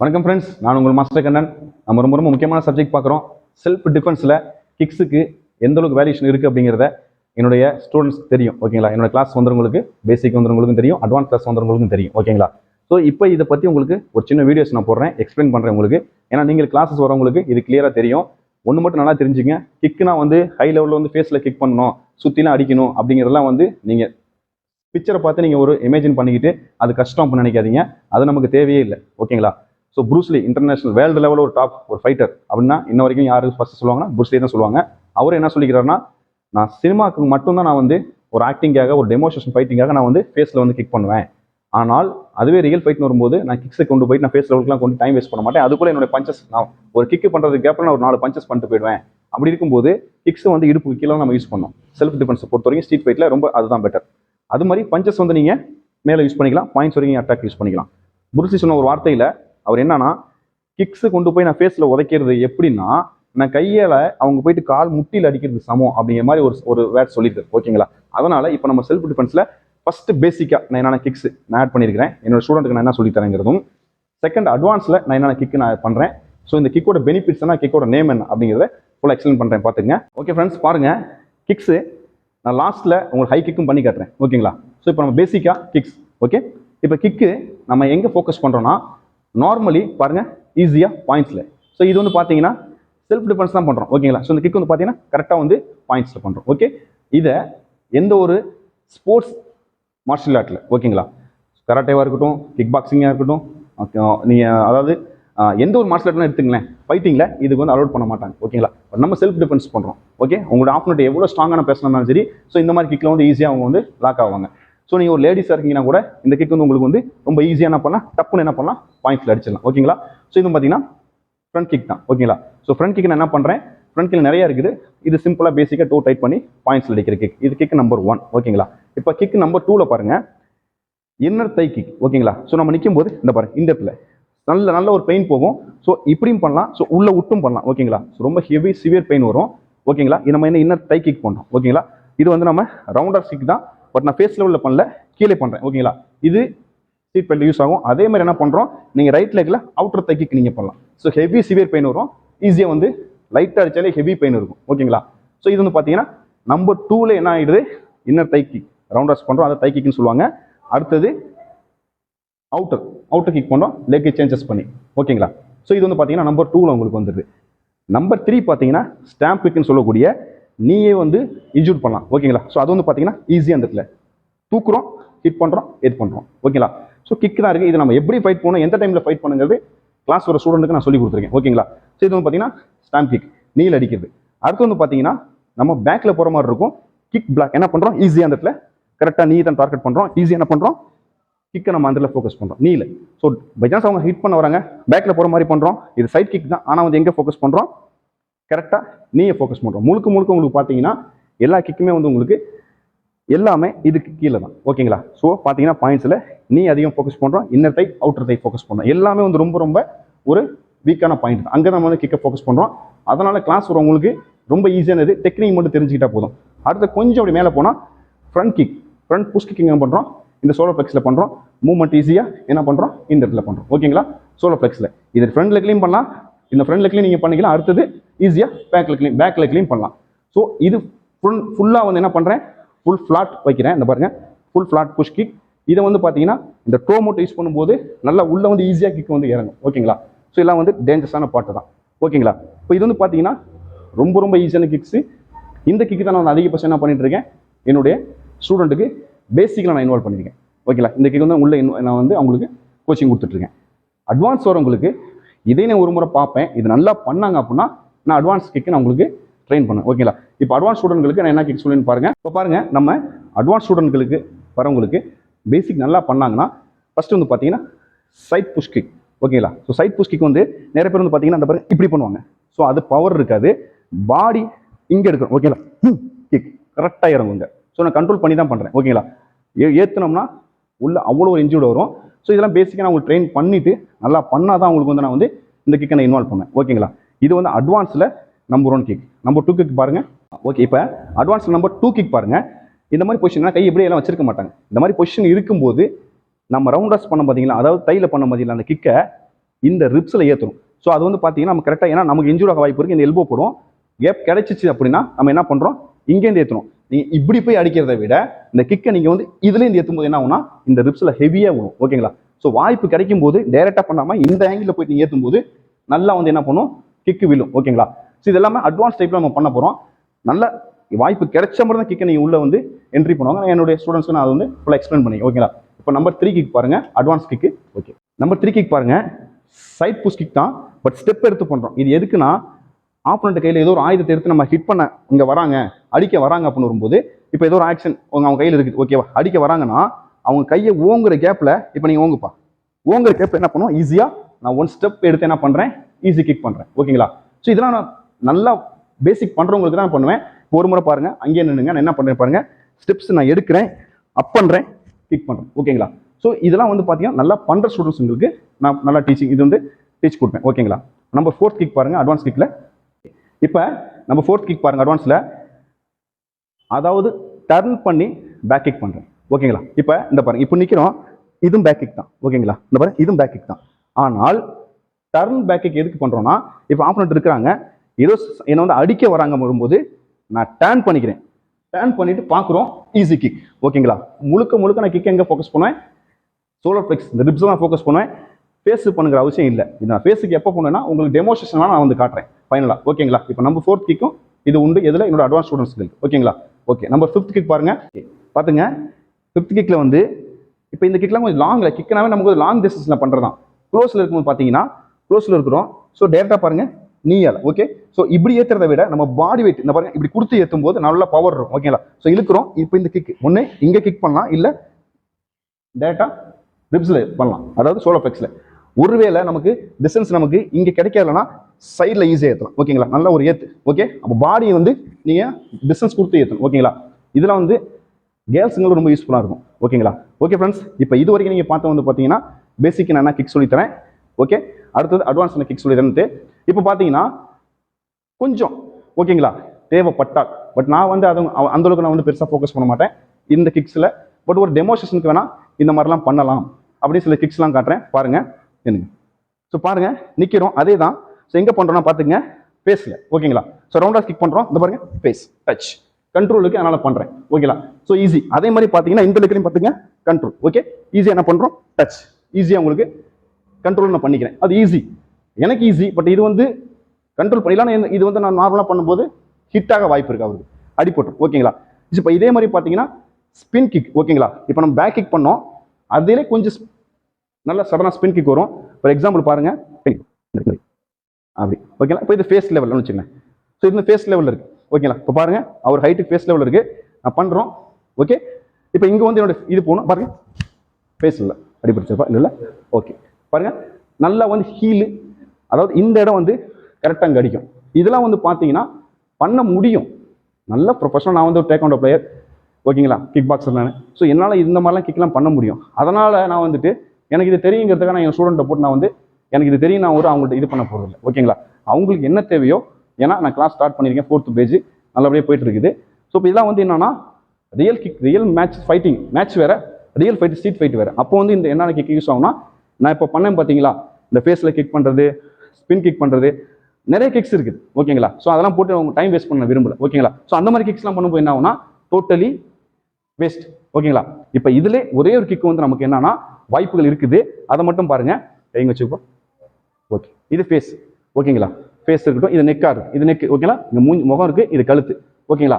வணக்கம் ஃப்ரெண்ட்ஸ் நான் உங்கள் மாஸ்டர் கண்ணன். நம்ம ரொம்ப ரொம்ப முக்கியமான சப்ஜெக்ட் பார்க்குறோம். செல்ஃப் டிஃபென்ஸில் கிக்ஸுக்கு எந்த அளவுக்கு வேல்யூஷன் இருக்குது அப்படிங்கிறத என்னுடைய ஸ்டூடெண்ட்ஸ் தெரியும். ஓகேங்களா என்னோட கிளாஸ் வந்தவங்களுக்கு பேசிக் வந்தவங்களுக்கும் தெரியும். அட்வான்ஸ் கிளாஸ் வந்தவங்களுக்கும் தெரியும். ஓகேங்களா ஸோ இப்போ இதை பற்றி உங்களுக்கு ஒரு சின்ன வீடியோஸ் நான் போடுறேன். எக்ஸ்பிளைன் பண்ணுறேன் உங்களுக்கு. ஏன்னா நீங்கள் கிளாஸஸ் வரவங்களுக்கு இது கிளியராக தெரியும். ஒன்று மட்டும் நல்லா தெரிஞ்சுங்க கிக்குனா வந்து ஹை லெவலில் வந்து ஃபேஸில் கிக் பண்ணணும். சுற்றிலாம் அடிக்கணும் அப்படிங்கிறதெல்லாம் வந்து நீங்கள் பிக்சரை பார்த்து நீங்கள் ஒரு இமேஜின் பண்ணிக்கிட்டு அது கஷ்டம் அப்படின்னு நினைக்காதீங்க. அது நமக்கு தேவையே இல்லை. ஓகேங்களா ஸோ ப்ரூஸ்லி இன்டர்நேஷனல் வேர்ல்டு லெவலில் ஒரு டாப் ஒரு ஃபைட்டர் அப்படின்னா இன்ன வரைக்கும் யார் ஃபர்ஸ்ட் சொல்லுவாங்கன்னா ப்ரூஸ்லி தான் சொல்லுவாங்க. அவர் என்ன சொல்லிக்கிறாருன்னா நான் சினிமாவுக்கு மட்டும்தான் நான் வந்து ஒரு ஆக்டிங்காக ஒரு டெமோஷேஷன் ஃபைட்டிங்காக நான் வந்து ஃபேஸில் வந்து கிக் பண்ணுவேன். ஆனால் அதுவே ரியல் ஃபைட்னு வரும்போது நான் கிக்ஸை கொண்டு போயிட்டு நான் ஃபேஸ் லெவலுக்குலாம் கொண்டு டைம் வேஸ்ட் பண்ண மாட்டேன். அதுக்குள்ள என்னோட பஞ்சஸ் நான் ஒரு கிக் பண்ணுறதுக்கு கேப்பில் நான் ஒரு நாலு பஞ்சஸ் பண்ணிட்டு போயிடுவேன். அப்படி இருக்கும்போது கிக்ஸை வந்து இடுப்பு கீழே நம்ம யூஸ் பண்ணோம் செல்ஃப் டிஃபென்ஸை பொறுத்த வரைக்கும் ஸ்ட்ரீட் ஃபைட்டில் ரொம்ப அதுதான் பெட்டர் அது மாதிரி பஞ்சஸ் வந்து நீங்கள் மேலே யூஸ் பண்ணிக்கலாம் பாயிண்ட்ஸ் வரைக்கும் அட்டாக் யூஸ் பண்ணிக்கலாம். புருசி சொன்ன ஒரு வார்த்தையில் அவர் என்னன்னா கிக்ஸு கொண்டு போய் நான் ஃபேஸில் உதைக்கிறது எப்படின்னா நான் கையால் அவங்க போயிட்டு கால் முட்டியில் அடிக்கிறது சமம் அப்படிங்கிற மாதிரி ஒரு ஒரு வேர்ட் சொல்லியிருக்காரு. ஓகேங்களா? அதனால் இப்போ நம்ம செல்ஃப் டிஃபென்ஸில் ஃபஸ்ட்டு பேசிக்காக நான் என்னென்ன கிக்ஸ் நான் ஆட் பண்ணியிருக்கிறேன். என்னோட ஸ்டூடெண்ட்டுக்கு நான் என்ன சொல்லி தரேங்கிறதும் செகண்ட் அட்வான்ஸில் நான் என்னென்ன கிக்கு நான் பண்ணுறேன் ஸோ இந்த கிக்கோட பெனிஃபிட்ஸ் என்ன கிக்கோட நேம் என்ன அப்படிங்கிறத ஃபுல்லாக எக்ஸ்பிளைன் பண்ணுறேன் பார்த்துங்க ஓகே ஃப்ரெண்ட்ஸ் பாருங்கள் கிக்ஸு நான் லாஸ்ட்டில் உங்களுக்கு ஹை கிக்கும் பண்ணி காட்டுறேன். ஓகேங்களா? ஸோ இப்போ நம்ம பேசிக்காக கிக்ஸ் ஓகே இப்போ கிக்கு நம்ம எங்கே ஃபோக்கஸ் பண்ணுறோன்னா நார்மலி பாருங்கள் ஈஸியாக பாயிண்ட்ஸில் ஸோ இது வந்து பார்த்தீங்கன்னா செல்ஃப் டிஃபென்ஸ் தான் பண்ணுறோம் ஓகேங்களா ஸோ இந்த கிக் வந்து பார்த்தீங்கன்னா கரெக்டாக வந்து பாயிண்ட்ஸில் பண்ணுறோம் ஓகே இதை எந்த ஒரு ஸ்போர்ட்ஸ் மார்ஷியல் ஆர்ட்டில் ஓகேங்களா கராட்டேவாக இருக்கட்டும் கிக் பாக்ஸிங்காக இருக்கட்டும் நீங்கள் அதாவது எந்த ஒரு மார்ஷியல் ஆர்ட்லாம் எடுத்துங்களேன் ஃபைட்டிங்கில் இதுக்கு வந்து அலோட் பண்ண மாட்டாங்க. ஓகேங்களா நம்ம செல்ஃப் டிஃபென்ஸ் பண்ணுறோம் ஓகே உங்களோட ஆப்போனட் எவ்வளோ ஸ்ட்ராங்கான பேசினாலும் சரி ஸோ இந்த மாதிரி கிக்கில் வந்து ஈஸியாக அவங்க வந்து லாக் ஆவாங்க. ஸோ நீங்கள் ஒரு லேடிஸாக இருக்கீங்கன்னா கூட இந்த கிக் வந்து உங்களுக்கு வந்து ரொம்ப ஈஸியாக என்ன பண்ணலாம்? டப்புன்னு என்ன பண்ணலாம்? பாயிண்ட்ஸில் அடிச்சிடலாம். ஓகேங்களா ஸோ இது பார்த்தீங்கன்னா ஃப்ரண்ட் கிக் தான். ஓகேங்களா ஸோ ஃப்ரண்ட் கிக் நான் என்ன பண்ணுறேன் ஃப்ரண்ட் கிக் நிறைய இருக்குது. இது சிம்பிளாக பேசிக்காக டூ டைட் பண்ணி பாயிண்ட்ஸில் அடிக்கிற கிக் இது கிக் நம்பர் ஒன் ஓகேங்களா இப்போ கிக் நம்பர் டூவில் பாருங்கள் இன்னர் தை கிக் ஓகேங்களா ஸோ நம்ம நிற்கும் போது இந்த பாருங்க இந்த இடத்துல. நல்ல நல்ல ஒரு பெயின் போகும். ஸோ இப்படியும் பண்ணலாம். ஸோ உள்ள விட்டும் பண்ணலாம். ஓகேங்களா ஸோ ரொம்ப ஹெவி சிவியர் பெயின் வரும். ஓகேங்களா இது நம்ம என்ன இன்னர் தை கிக் பண்ணுறோம் ஓகேங்களா இது வந்து நம்ம ரவுண்டர் கிக் தான். பட் நான் ஃபேஸ் லெவலில் பண்ணல கீழே பண்ணுறேன் ஓகேங்களா இது சீட் பெல்ட் யூஸ் ஆகும். அதே மாதிரி என்ன பண்ணுறோம் நீங்கள் ரைட் லெக்கில் அவுட்டர் தைக்கிக்கு நீங்கள் பண்ணலாம். ஸோ ஹெவி சிவியர் பெயின் வரும். ஈஸியாக வந்து லைட்டாக அடித்தாலே ஹெவி பெயின் இருக்கும் ஓகேங்களா ஸோ இது வந்து பார்த்தீங்கன்னா நம்பர் டூவில் என்ன ஆகிடுது இன்னர் தைக்கி ரவுண்ட் ரவுண்டர்ஸ் பண்ணுறோம் அதை தைக்கிக்குன்னு சொல்லுவாங்க. அடுத்தது அவுட்டர் அவுட்டர் கிக் பண்ணோம் லெக் சேஞ்சஸ் பண்ணி ஓகேங்களா ஸோ இது வந்து பார்த்தீங்கன்னா நம்பர் டூவில் உங்களுக்கு வந்துடுது. நம்பர் த்ரீ பார்த்தீங்கன்னா ஸ்டாம்ப் கிக்னு சொல்லக்கூடிய நீயே வந்து இன்ஜூர் பண்ணலாம். ஓகேங்களா? ஸோ அது வந்து பார்த்தீங்கன்னா ஈஸியாக அந்த இடத்துல. தூக்குறோம் ஹிட் பண்ணுறோம் இது பண்ணுறோம் ஓகேங்களா? ஸோ கிக் தான் இருக்குது இது நம்ம எப்படி ஃபைட் பண்ணணும் எந்த டைமில் ஃபைட் பண்ணுங்கிறது கிளாஸ் வர ஸ்டூடெண்ட்டுக்கு நான் சொல்லி கொடுத்துருக்கேன். ஓகேங்களா? ஸோ இது வந்து பார்த்தீங்கன்னா ஸ்டாம்ப் கிக் நீல் அடிக்கிறது. அடுத்து வந்து பார்த்தீங்கன்னா நம்ம பேக்கில் போகிற மாதிரி இருக்கும். கிக் பிளாக் என்ன பண்ணுறோம் ஈஸியாக அந்த இடத்துல. கரெக்டாக நீ தான் டார்கெட் பண்ணுறோம் ஈஸியாக என்ன பண்ணுறோம் கிக்கை நம்ம அந்த ஃபோக்கஸ் பண்ணுறோம் நீல ஸோ பை சான்ஸ் அவங்க ஹிட் பண்ண வராங்க. பேக்கில் போகிற மாதிரி பண்ணுறோம் இது சைட் கிக் தான். ஆனால் வந்து எங்கே ஃபோக்கஸ் பண்ணுறோம் கரெக்டாக நீங்கள் ஃபோக்கஸ் பண்ணுறோம் முழுக்க முழுக்க உங்களுக்கு பார்த்தீங்கன்னா எல்லா கிக்குமே வந்து உங்களுக்கு எல்லாமே இதுக்கு கீழே தான். ஓகேங்களா ஸோ பார்த்தீங்கன்னா பாயிண்ட்ஸில் நீ அதிகம் ஃபோக்கஸ் பண்ணுறோம் inner type outer type focus பண்ணுறோம் எல்லாமே வந்து ரொம்ப ரொம்ப ஒரு வீக்கான பாயிண்ட் தான். அங்கே நம்ம வந்து கிக்கை ஃபோக்கஸ் பண்ணுறோம் அதனால் கிளாஸ் வரவங்களுக்கு ரொம்ப ஈஸியானது டெக்னிக் மட்டும் தெரிஞ்சுக்கிட்டா போதும். அடுத்து கொஞ்சம் அப்படி மேலே போனால் front kick front push kicking என்ன பண்ணுறோம் இந்த சோலோ ஃப்ளெக்ஸில் பண்ணுறோம் மூவ்மெண்ட் ஈஸியாக என்ன பண்ணுறோம் இந்த இடத்துல பண்ணுறோம் ஓகேங்களா சோலோ ஃப்ளெக்ஸில் இது ஃப்ரண்ட் லெக்லையும் பண்ணலாம். இந்த ஃப்ரண்ட் லெக்லையும் நீங்கள் பண்ணிக்கலாம். அடுத்தது ஈஸியாக பேக்கில் க்ளீன் பேக்கில் க்ளீன் பண்ணலாம். ஸோ இது ஃபுல் ஃபுல்லாக வந்து என்ன பண்ணுறேன் ஃபுல் ஃப்ளாட் வைக்கிறேன். இந்த பாருங்கள் ஃபுல் ஃப்ளாட் புஷ் கிக் இதை வந்து பார்த்தீங்கன்னா இந்த ட்ரோ மோட்டை யூஸ் பண்ணும்போது நல்லா உள்ளே வந்து ஈஸியாக கிக் வந்து இறங்கும். ஓகேங்களா ஸோ இதெல்லாம் வந்து டேஞ்சரஸான பாட்டு தான். ஓகேங்களா இப்போ இது வந்து பார்த்தீங்கன்னா ரொம்ப ரொம்ப ஈஸியான கிக்ஸு இந்த கிக்கு தான் நான் வந்து அதிகபட்சம் என்ன பண்ணிட்டு இருக்கேன்? என்னுடைய ஸ்டூடெண்ட்டுக்கு பேசிக்கில் நான் இன்வால்வ் பண்ணியிருக்கேன் ஓகேங்களா இந்த கிக் வந்து உள்ளே நான் வந்து அவங்களுக்கு கோச்சிங் கொடுத்துட்ருக்கேன் அட்வான்ஸ் வரவங்களுக்கு இதே நான் ஒரு முறை பார்ப்பேன். இது நல்லா பண்ணாங்க அப்படின்னா நான் அட்வான்ஸ் கிக்கு நான் உங்களுக்கு ட்ரெயின் பண்ணேன். ஓகேங்களா இப்போ அட்வான்ஸ் ஸ்டூடெண்ட்களுக்கு நான் என்ன கிக் சொல்லுன்னு பாருங்கள் இப்போ பாருங்கள் நம்ம அட்வான்ஸ் ஸ்டூடெண்ட்களுக்கு வரவங்களுக்கு பேசிக் நல்லா பண்ணாங்கன்னா ஃபஸ்ட்டு வந்து பார்த்தீங்கன்னா சைட் புஷ் கிக் ஓகேங்களா ஸோ சைட் புஷ் கிக் வந்து நிறைய பேர் வந்து பார்த்தீங்கன்னா அந்த பாருங்க இப்படி பண்ணுவாங்க. ஸோ அது பவர் இருக்காது. பாடி இங்கே எடுக்கணும். ஓகேங்களா கிக் கரெக்டாக இறங்குங்க. ஸோ நான் கண்ட்ரோல் பண்ணி தான் பண்ணுறேன் ஓகேங்களா ஏ ஏற்றுனோம்னா உள்ள அவ்வளோ ஒரு இன்ஜூர்டு வரும். ஸோ இதெல்லாம் பேசிக்காக நான் உங்களுக்கு ட்ரெயின் பண்ணிவிட்டு நல்லா பண்ணால் தான் உங்களுக்கு வந்து நான் வந்து இந்த கிக்கை நான் இன்வால்வ் பண்ணேன் ஓகேங்களா இது வந்து அட்வான்ஸில் number one kick number two kick பாருங்க. ஓகே இப்போ அட்வான்ஸ் நம்பர் டூ கிக் பாருங்க. இந்த மாதிரி பொசிஷன் கை எப்படி எல்லாம் வச்சிருக்க மாட்டாங்க. இந்த மாதிரி பொசிஷன் இருக்கும்போது நம்ம ரவுண்டர்ஸ் பண்ண பார்த்தீங்களா அதாவது தையில் பண்ண பார்த்தீங்களா அந்த கிக்கை இந்த ரிப்ஸில் ஏற்றணும் ஸோ அது வந்து பார்த்தீங்கன்னா நம்ம கரெக்டாக ஏன்னா நமக்கு இன்ஜூர் ஆக வாய்ப்பு இருக்குது இந்த எல்போ போடும் கேப் கிடைச்சிச்சு அப்படின்னா நம்ம என்ன பண்ணுறோம் இங்கேருந்து ஏற்றணும் நீங்கள் இப்படி போய் அடிக்கிறத விட இந்த கிக்கை நீங்கள் வந்து இதுலேருந்து ஏற்றும் போது என்ன ஆகும்னா இந்த ரிப்ஸில் ஹெவியாக விடும் ஓகேங்களா ஸோ வாய்ப்பு கிடைக்கும் போது டைரெக்டாக பண்ணாமல் இந்த ஆங்கிளில் போயிட்டு நீங்கள் ஏற்றும் போது நல்லா வந்து என்ன பண்ணும்? கிக்கு விழும் ஓகேங்களா ஸோ இது எல்லாமே அட்வான்ஸ் டைப்பில் நம்ம பண்ண போகிறோம் நல்ல வாய்ப்பு கிடைச்ச மாதிரி தான் கிக்கை நீங்கள் உள்ளே வந்து என்ட்ரி பண்ணுவாங்க. நான் என்னுடைய ஸ்டூடெண்ட்ஸ்க்கு நான் அதை வந்து ஃபுல்லாக எக்ஸ்பிளைன் பண்ணி ஓகேங்களா இப்போ நம்பர் த்ரீ கிக் பாருங்கள் advance kick okay number three kick பாருங்கள் சைட் புஷ் கிக் தான் பட் ஸ்டெப் எடுத்து பண்ணுறோம் இது எதுக்குன்னா ஆப்போனண்ட் கையில் ஏதோ ஒரு ஆயுதத்தை எடுத்து நம்ம ஹிட் பண்ண இங்கே வராங்க அடிக்க வராங்க அப்படின்னு வரும்போது இப்போ ஏதோ ஒரு ஆக்ஷன் அவங்க அவங்க கையில் இருக்குது ஓகேவா அடிக்க வராங்கன்னா அவங்க கையை ஓங்குற கேப்பில் இப்போ நீங்கள் ஓங்குப்பா. ஓங்குற கேப்பில் என்ன பண்ணுவோம் ஈஸியாக நான் ஒன் ஸ்டெப் எடுத்து என்ன பண்ணுறேன் ஈஸி கிக் பண்ணுறேன் ஓகேங்களா ஸோ இதெல்லாம் நான் நல்லா பேசிக் பண்ணுறவங்களுக்கு தான் பண்ணுவேன். ஒரு முறை பாருங்க. அங்கேயே நின்னுங்க. நான் என்ன பண்ணுறேன் பாருங்க. ஸ்டெப்ஸ் நான் எடுக்கிறேன். அப் பண்ணுறேன் கிக் பண்ணுறேன் ஓகேங்களா ஸோ இதெல்லாம் வந்து பார்த்தீங்கன்னா நல்லா பண்ணுற ஸ்டூடெண்ட்ஸுங்களுக்கு நான் நல்லா டீச்சிங் இது வந்து டீச் கொடுப்பேன். ஓகேங்களா நம்ம ஃபோர்த் கிக் பாருங்க. அட்வான்ஸ் கிக்கில் இப்போ நம்ம ஃபோர்த் கிக் பாருங்க. அட்வான்ஸில் அதாவது டர்ன் பண்ணி பேக் கிக் பண்ணுறேன் ஓகேங்களா இப்போ இந்த பாருங்க. இப்போ நிற்கிறோம் இதுவும் பேக் கிக் தான். ஓகேங்களா இந்த பாருங்க. இதுவும் பேக் கிக் தான். ஆனால் டர்ன் பேக்குக்கு எதுக்கு பண்ணுறோன்னா இப்போ ஆப்போனட் இருக்கிறாங்க ஏதோ என்னை வந்து அடிக்க வராங்க வரும்போது நான் டேர்ன் பண்ணிக்கிறேன். டேர்ன் பண்ணிட்டு பார்க்குறோம் ஈஸி கிக் ஓகேங்களா முழுக்க முழுக்க நான் கிக் எங்கே ஃபோக்கஸ் பண்ணுவேன்? சோலர் ஃபிளெக்ஸ் இந்த ரிப்ஸ் தான் ஃபோக்கஸ் பண்ணுவேன். ஃபேஸ் பண்ணுங்கிற அவசியம் இல்லை. இது நான் ஃபேஸுக்கு எப்போ பண்ணுவேன்னா உங்களுக்கு டெமோஸ்ட்ரேஷன் நான் வந்து காட்டுறேன். ஃபைனலாக ஓகேங்களா இப்போ நம்ம ஃபோர்த் கிக்கும் இது உண்டு இதில் என்னோட அட்வான்ஸ் ஸ்டூடெண்ட்ஸ்களுக்கு ஓகேங்களா ஓகே நம்பர் ஃபிஃப்த் கிக் பாருங்கள் பார்த்துங்க ஃபிஃப்த் கிக்கில் வந்து இப்போ இந்த கிக்லாம் கொஞ்சம் லாங்கில் கிக்னாவே நமக்கு லாங் டிஸ்டன்ஸில் பண்ணுறதான் க்ளோஸில் இருக்கும்போது பார்த்தீங்கன்னா க்ளோஸில் இருக்கிறோம். ஸோ டேரெக்டாக பாருங்கள் நீயால் ஓகே ஸோ இப்படி ஏற்றுறத விட நம்ம பாடி வெயிட் இந்த பாருங்க இப்படி கொடுத்து ஏற்றும் போது நல்லா பவர் இருக்கும் ஓகேங்களா ஸோ இழுக்கிறோம் இப்போ இந்த கிக் ஒன்று இங்கே கிக் பண்ணலாம் இல்லை டேரெக்டாக ரிப்ஸில் பண்ணலாம். அதாவது சோலோ ஃப்ளெக்ஸில் ஒருவேளை நமக்கு டிஸ்டன்ஸ் நமக்கு இங்கே கிடைக்கலனா சைடில் ஈஸியாக ஏற்றலாம் ஓகேங்களா நல்ல ஒரு ஏற்று ஓகே அப்போ பாடியை வந்து நீங்கள் டிஸ்டன்ஸ் கொடுத்து ஏற்றணும் ஓகேங்களா இதில் வந்து கேர்ள்ஸுங்களும் ரொம்ப யூஸ்ஃபுல்லாக இருக்கும் ஓகேங்களா ஓகே ஃப்ரெண்ட்ஸ் இப்போ இது வரைக்கும் நீங்கள் பார்த்து வந்து பார்த்தீங்கன்னா பேசிக் நான் என்ன கிக் சொல்லித்தரேன் ஓகே அடுத்தது அட்வான்ஸ் நான் கிக் சொல்லித்தரேன்ட்டு இப்போ பார்த்தீங்கன்னா கொஞ்சம் ஓகேங்களா? தேவைப்பட்டால் பட் நான் வந்து அது அந்த அளவுக்கு நான் வந்து பெருசாக ஃபோக்கஸ் பண்ண மாட்டேன். இந்த கிக்ஸில் பட் ஒரு டெமோஸ்ட்ரேஷனுக்கு வேணால் இந்த மாதிரிலாம் பண்ணலாம். அப்படின்னு சில கிக்ஸ்லாம் காட்டுறேன். பாருங்க என்னங்க? ஸோ பாருங்க நிற்கிறோம் அதே தான் ஸோ எங்கே பண்ணுறோம்னா பார்த்துங்க பேஸில் ஓகேங்களா? ஸோ ரவுண்டாக கிக் பண்ணுறோம் இந்த பாருங்க பேஸ் டச் கண்ட்ரோலுக்கு அதனால் பண்ணுறேன் ஓகேங்களா? ஸோ ஈஸி அதே மாதிரி பார்த்தீங்கன்னா இந்த லுக்கிலையும் பார்த்துங்க கண்ட்ரோல் ஓகே ஈஸியாக என்ன பண்ணுறோம் டச் ஈஸியாக உங்களுக்கு கண்ட்ரோல் நான் பண்ணிக்கிறேன். அது ஈஸி எனக்கு ஈஸி பட் இது வந்து கண்ட்ரோல் பண்ணிடலாம். இது வந்து நான் நார்மலாக பண்ணும்போது ஹிட்டாக வாய்ப்பு இருக்குது அவருக்கு. அடிபட்டும் ஓகேங்களா இப்போ இதே மாதிரி பார்த்தீங்கன்னா ஸ்பின் கிக் ஓகேங்களா இப்போ நம்ம பேக் கிக் பண்ணோம். அதிலே கொஞ்சம் நல்லா நல்ல சடனாக ஸ்பின் கிக் வரும். ஃபார் எக்ஸாம்பிள் பாருங்க. அப்படி. ஓகேங்களா இப்போ இது ஃபேஸ் லெவல்னு வச்சுக்கோங்க ஸோ இது ஃபேஸ் லெவலில் இருக்குது ஓகேங்களா இப்போ பாருங்கள் அவர் ஹைட்டு ஃபேஸ் லெவலில் இருக்குது நான் பண்ணுறோம் ஓகே இப்போ இங்கே வந்து என்னோட இது போகணும். பாருங்கள் ஃபேஸ் இல்லை அடிபடிச்சிருப்பா இல்லை? ஓகே பாருங்க. நல்லா வந்து ஹீலு அதாவது இந்த இடம் வந்து கரெக்டாக அங்கே அடிக்கும். இதெல்லாம் வந்து பார்த்தீங்கன்னா பண்ண முடியும். நல்ல ப்ரொஃபஷனல் நான் வந்து ஒரு டேக்அவுண்ட் பிளேயர் ஓகேங்களா கிக் பாக்ஸர் நான். ஸோ என்னால் இந்த மாதிரிலாம் கிக்லாம் பண்ண முடியும். அதனால் நான் வந்துட்டு எனக்கு இது தெரியுங்கிறதுக்காக நான் என் ஸ்டூடெண்ட்டை போட்டு நான் வந்து எனக்கு இது தெரியும் நான் ஒரு அவங்கள்ட்ட இது பண்ண போகிறதில்ல ஓகேங்களா அவங்களுக்கு என்ன தேவையோ ஏன்னா நான் கிளாஸ் ஸ்டார்ட் பண்ணியிருக்கேன் ஃபோர்த்து பேஜ் நல்லபடியாக போயிட்டு இருக்குது ஸோ இப்போ இதெல்லாம் வந்து என்னன்னா real kick real match fighting match வேறு ரியல் ஃபைட் ஸ்ட்ரீட் ஃபைட் வேறு. அப்போ வந்து இந்த என்னென்ன கிக் யூஸ் ஆகும்னா நான் இப்போ பண்ணேன் பார்த்தீங்களா இந்த ஃபேஸில் கிக் பண்ணுறது ஸ்பின் கிக் பண்ணுறது நிறைய கிக்ஸ் இருக்குது ஓகேங்களா? ஸோ அதெல்லாம் போட்டு அவங்க டைம் வேஸ்ட் பண்ண விரும்பல ஓகேங்களா? ஸோ அந்த மாதிரி கிக்ஸ்லாம் பண்ணும்போது என்ன ஆகும்னா டோட்டலி வேஸ்ட் ஓகேங்களா? இப்போ இதில் ஒரே ஒரு கிக் வந்து நமக்கு என்னன்னா வாய்ப்புகள் இருக்குது. அதை மட்டும் பாருங்கள் கைங்க வச்சுக்கோ ஓகே. இது ஃபேஸ் ஓகேங்களா? ஃபேஸ் இருக்கட்டும் இது நெக்காக இருக்கு இது நெக் ஓகேங்களா? இங்கே மூஞ்சி முகம் இருக்குது இது கழுத்து ஓகேங்களா?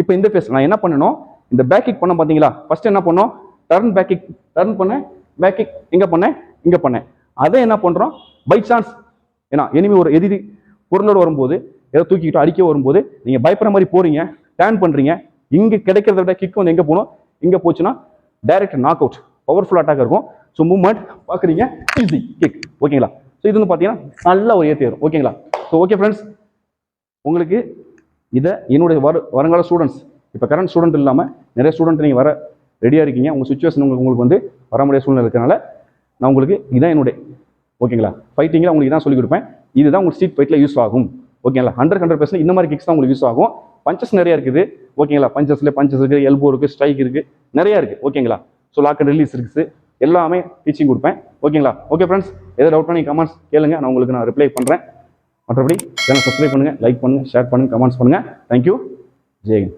இப்போ இந்த ஃபேஸ் நான் என்ன பண்ணணும்? இந்த பேக் கிக் பண்ண பார்த்தீங்களா ஃபஸ்ட்டு என்ன பண்ணோம்? டர்ன் பேக் கிக் டர்ன் பண்ணேன். பேக்கிங் கிக் பண்ணேன்? இங்கே பண்ணேன். அதை என்ன பண்ணுறோம் பை சான்ஸ் ஏன்னா எனிமி ஒரு எதிரி பொருளோடு வரும்போது ஏதோ தூக்கிக்கிட்டு அடிக்க வரும்போது நீங்கள் பயப்படுற மாதிரி போகிறீங்க டேர்ன் பண்ணுறீங்க இங்கே கிடைக்கிறத விட கிக் வந்து எங்கே போகணும்? இங்கே போச்சுன்னா direct knock out powerful attack இருக்கும். ஸோ மூவ்மெண்ட் பார்க்குறீங்க ஈஸி கிக் ஓகேங்களா? ஸோ இது வந்து பார்த்தீங்கன்னா நல்ல ஒரு ஏற்றி வரும் ஓகேங்களா? ஸோ ஓகே ஃப்ரெண்ட்ஸ் உங்களுக்கு இதை என்னுடைய வரு வருங்கால ஸ்டூடெண்ட்ஸ் இப்போ கரண்ட் ஸ்டூடெண்ட் இல்லாமல் நிறைய ஸ்டூடெண்ட் நீங்கள் வர ரெடியாக இருக்கீங்க. உங்கள் சுச்சுவேஷன் உங்களுக்கு உங்களுக்கு வந்து வர முடியாத சூழ்நிலை இருக்கிறனால நான் உங்களுக்கு இதான் என்னுடைய ஓகேங்களா? ஃபைட்டிங்கில் உங்களுக்கு இதான் சொல்லிக் கொடுப்பேன். இதுதான் உங்களுக்கு ஸ்ட்ரீட் ஃபைட்டில் யூஸ் ஆகும். ஓகேங்களா? ஹண்ட்ரட் ஹண்ட்ரட் பர்சன்ட் இந்த மாதிரி கிக்ஸ் தான் உங்களுக்கு யூஸ் ஆகும். பஞ்சஸ் நிறைய இருக்குது. ஓகேங்களா? பஞ்சஸ்ல பஞ்சஸ் இருக்குது எல்போ இருக்குது ஸ்ட்ரைக் இருக்குது நிறைய இருக்குது ஓகேங்களா? ஸோ லாக் அண்ட் ரிலீஸ் இருக்குது. எல்லாமே டீச்சிங் கொடுப்பேன். ஓகேங்களா? ஓகே ஃப்ரெண்ட்ஸ் எதாவது டவுட் பண்ணி கமெண்ட்ஸ் கேளுங்க. நான் உங்களுக்கு நான் ரிப்ளை பண்ணுறேன் மற்றபடி சேனல் சப்ஸ்கிரைப் பண்ணுங்கள் லைக் பண்ணுங்கள் ஷேர் பண்ணுங்கள் கமெண்ட்ஸ் பண்ணுங்கள் தேங்க்யூ ஜெயகன்